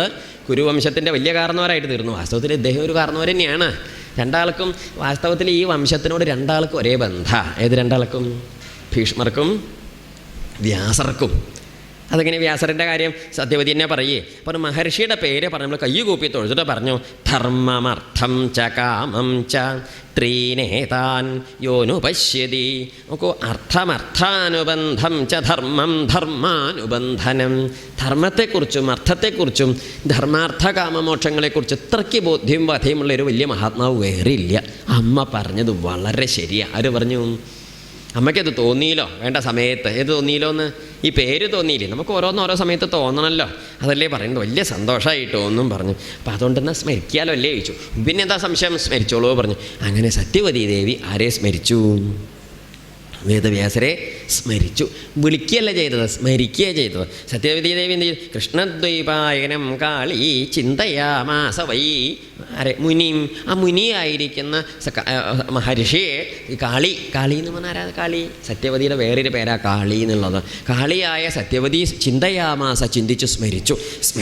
S1: കുരുവംശത്തിന്റെ വലിയ കാരണവരായിട്ട് തീർന്നു. വാസ്തവത്തിൽ ഇദ്ദേഹം ഒരു കാരണവർ തന്നെയാണ്. രണ്ടാൾക്കും വാസ്തവത്തിൽ ഈ വംശത്തിനോട് രണ്ടാൾക്കും ഒരേ ബന്ധ. ഏത് രണ്ടാൾക്കും? ഭീഷ്മർക്കും വ്യാസർക്കും. അതെങ്ങനെ വ്യാസറിന്റെ കാര്യം സത്യവതി തന്നെ പറയേ. അപ്പോൾ മഹർഷിയുടെ പേര് പറഞ്ഞു നമ്മൾ കയ്യ് കൂപ്പി തൊഴുതിട്ട് പറഞ്ഞു ധർമ്മമർത്ഥം ച കാമം ച ത്രീനേതാൻ യോനു പശ്യതി നോക്കൂ അർത്ഥമർത്ഥാനുബന്ധം ച ധർമ്മം ധർമാനുബന്ധനം. ധർമ്മത്തെക്കുറിച്ചും അർത്ഥത്തെക്കുറിച്ചും ധർമാർത്ഥ കാമമോക്ഷങ്ങളെക്കുറിച്ച് ഇത്രയ്ക്ക് ബോധ്യവും വധയുമുള്ള ഒരു വലിയ മഹാത്മാവ് ഇല്ല അമ്മ പറഞ്ഞത് വളരെ ശരിയാണ് ആര് പറഞ്ഞു? അമ്മയ്ക്കത് തോന്നിയില്ലോ? വേണ്ട സമയത്ത്. ഏത് തോന്നിയില്ലോ എന്ന് ഈ പേര് തോന്നിയില്ലേ? നമുക്ക് ഓരോന്ന് ഓരോ സമയത്ത് തോന്നണമല്ലോ അതല്ലേ പറയുന്നത്? വലിയ സന്തോഷമായിട്ട് തോന്നും പറഞ്ഞു. അപ്പം അതുകൊണ്ട് എന്നാൽ സ്മരിക്കാലോ അല്ലേ ചോദിച്ചു. പിന്നെ എന്താ സംശയം? സ്മരിച്ചോളൂ പറഞ്ഞു. അങ്ങനെ സത്യവതി ദേവി ആരെ സ്മരിച്ചു? വേദവ്യാസരെ സ്മരിച്ചു. വിളിക്കുകയല്ല ചെയ്തത് സ്മരിക്കുക ചെയ്തത്. സത്യവതി ദേവി എന്ത് ചെയ്തു? കൃഷ്ണദ്വൈപായനം കാളി ചിന്തയാമാസ വൈ. ആരെ? മുനിയും ആ മുനിയായിരിക്കുന്ന മഹർഷിയെ കാളി കാളി എന്ന് പറഞ്ഞാൽ ആരാ കാളി? സത്യവതിയുടെ വേറൊരു പേരാ കാളി എന്നുള്ളത്. കാളിയായ സത്യവതി ചിന്തയാമാസ ചിന്തിച്ചു സ്മരിച്ചു. സ്മ-